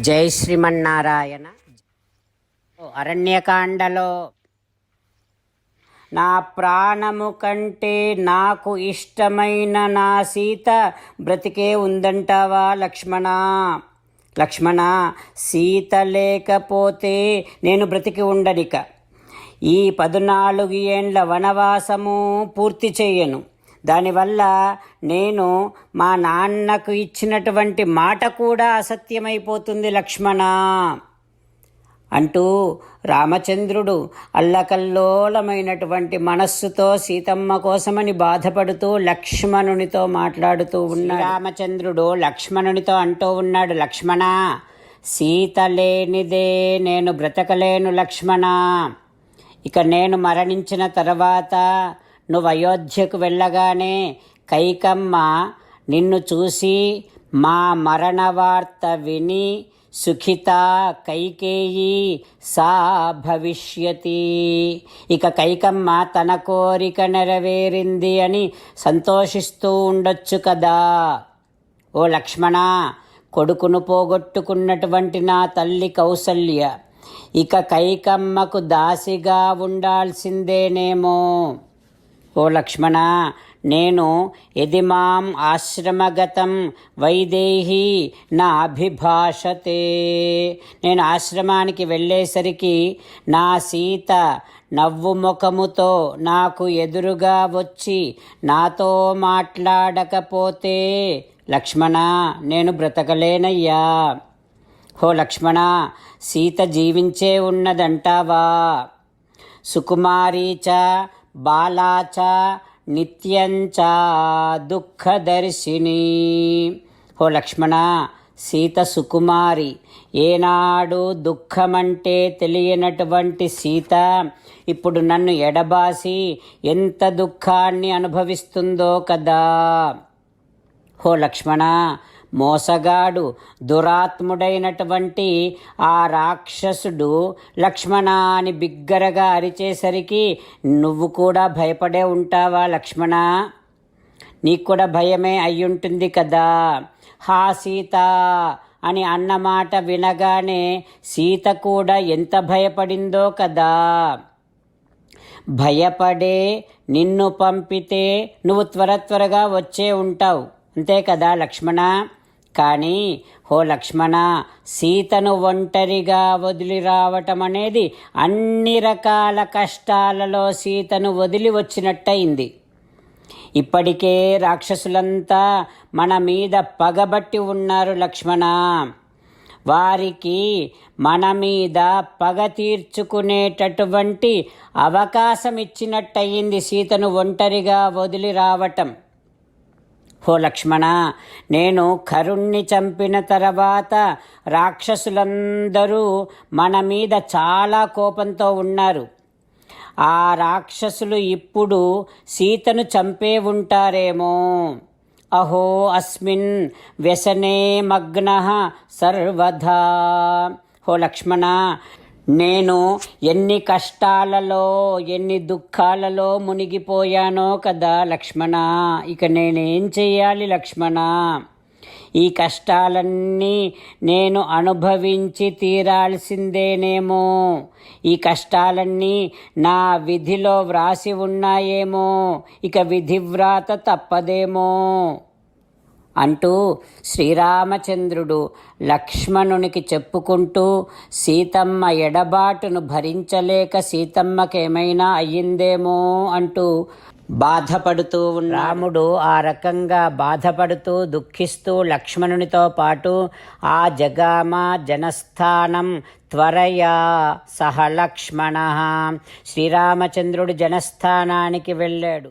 జై శ్రీమన్నారాయణ. అరణ్యకాండలో నా ప్రాణము కంటే నాకు ఇష్టమైన నా సీత బ్రతికే ఉందంటావా లక్ష్మణ? లక్ష్మణ సీత లేకపోతే నేను బ్రతికి ఉండనిక. ఈ పద్నాలుగు ఏండ్ల వనవాసము పూర్తి చేయను. దానివల్ల నేను మా నాన్నకు ఇచ్చినటువంటి మాట కూడా అసత్యమైపోతుంది లక్ష్మణ. అంటూ రామచంద్రుడు అల్లకల్లోలమైనటువంటి మనస్సుతో సీతమ్మ కోసమని బాధపడుతూ లక్ష్మణునితో మాట్లాడుతూ ఉన్నాడు. రామచంద్రుడు లక్ష్మణునితో అంటూ ఉన్నాడు లక్ష్మణ సీత లేనిదే నేను బ్రతకలేను లక్ష్మణ. ఇక నేను మరణించిన తర్వాత నువ్వు అయోధ్యకు వెళ్ళగానే కైకమ్మ నిన్ను చూసి మా మరణ వార్త విని సుఖిత కైకేయి సా భవిష్యతి. ఇక కైకమ్మ తన కోరిక నెరవేరింది అని సంతోషిస్తూ ఉండొచ్చు కదా. ఓ లక్ష్మణ కొడుకును పోగొట్టుకున్నటువంటి నా తల్లి కౌసల్య ఇక కైకమ్మకు దాసిగా ఉండాల్సిందేనేమో. ఓ లక్ష్మణ నేను ఎదిమాం ఆశ్రమగతం వైదేహి నా అభిభాషతే నేను ఆశ్రమానికి వెళ్ళేసరికి నా సీత నవ్వు ముఖముతో నాకు ఎదురుగా వచ్చి నాతో మాట్లాడకపోతే లక్ష్మణ నేను బ్రతకలేనయ్యా. హో లక్ష్మణ సీత జీవించే ఉన్నదంటావా? సుకుమారీ బాలాచ బాలా చ నిత్యంచ దుఃఖదర్శిని. హో లక్ష్మణ సీత సుకుమారి ఏనాడు దుఃఖమంటే తెలియనటువంటి సీత ఇప్పుడు నన్ను ఎడబాసి ఎంత దుఃఖాన్ని అనుభవిస్తుందో కదా. హో లక్ష్మణ మోసగాడు దురాత్ముడైనటువంటి ఆ రాక్షసుడు లక్ష్మణ అని బిగ్గరగా అరిచేసరికి నువ్వు కూడా భయపడే ఉంటావా లక్ష్మణ? నీకు కూడా భయమే అయ్యుంటుంది కదా? హా సీత! అని అన్నమాట వినగానే సీత కూడా ఎంత భయపడిందో కదా? భయపడే నిన్ను పంపితే నువ్వు త్వర త్వరగా వచ్చే ఉంటావు. అంతే కదా లక్ష్మణ? కానీ ఓ లక్ష్మణ సీతను ఒంటరిగా వదిలి రావటం అనేది అన్ని రకాల కష్టాలలో సీతను వదిలి వచ్చినట్టయింది. ఇప్పటికే రాక్షసులంతా మన మీద పగబట్టి ఉన్నారు లక్ష్మణ. వారికి మన మీద పగ తీర్చుకునేటటువంటి అవకాశం ఇచ్చినట్టయింది సీతను ఒంటరిగా వదిలి రావటం. హో లక్ష్మణ నేను కరుణ్ణి చంపిన తర్వాత రాక్షసులందరూ మన మీద చాలా కోపంతో ఉన్నారు. ఆ రాక్షసులు ఇప్పుడు సీతను చంపే ఉంటారేమో. అహో అస్మిన్ వ్యసనే మగ్న సర్వదా హో లక్ష్మణ నేను ఎన్ని కష్టాలలో ఎన్ని దుఃఖాలలో మునిగిపోయానో కదా లక్ష్మణ. ఇక నేనేం చేయాలి లక్ష్మణ? ఈ కష్టాలన్నీ నేను అనుభవించి తీరాల్సిందేనేమో? ఈ కష్టాలన్నీ నా విధిలో వ్రాసి ఉన్నాయేమో? ఇక విధివ్రాత తప్పదేమో? అంటూ శ్రీరామచంద్రుడు లక్ష్మణునికి చెప్పుకుంటూ సీతమ్మ ఎడబాటును భరించలేక సీతమ్మకేమైనా అయ్యిందేమో అంటూ బాధపడుతూ ఉన్న రాముడు ఆ రకంగా బాధపడుతూ దుఃఖిస్తూ లక్ష్మణునితో పాటు ఆ జగామ జనస్థానం త్వరయా సహ లక్ష్మణ శ్రీరామచంద్రుడు జనస్థానానికి వెళ్ళాడు.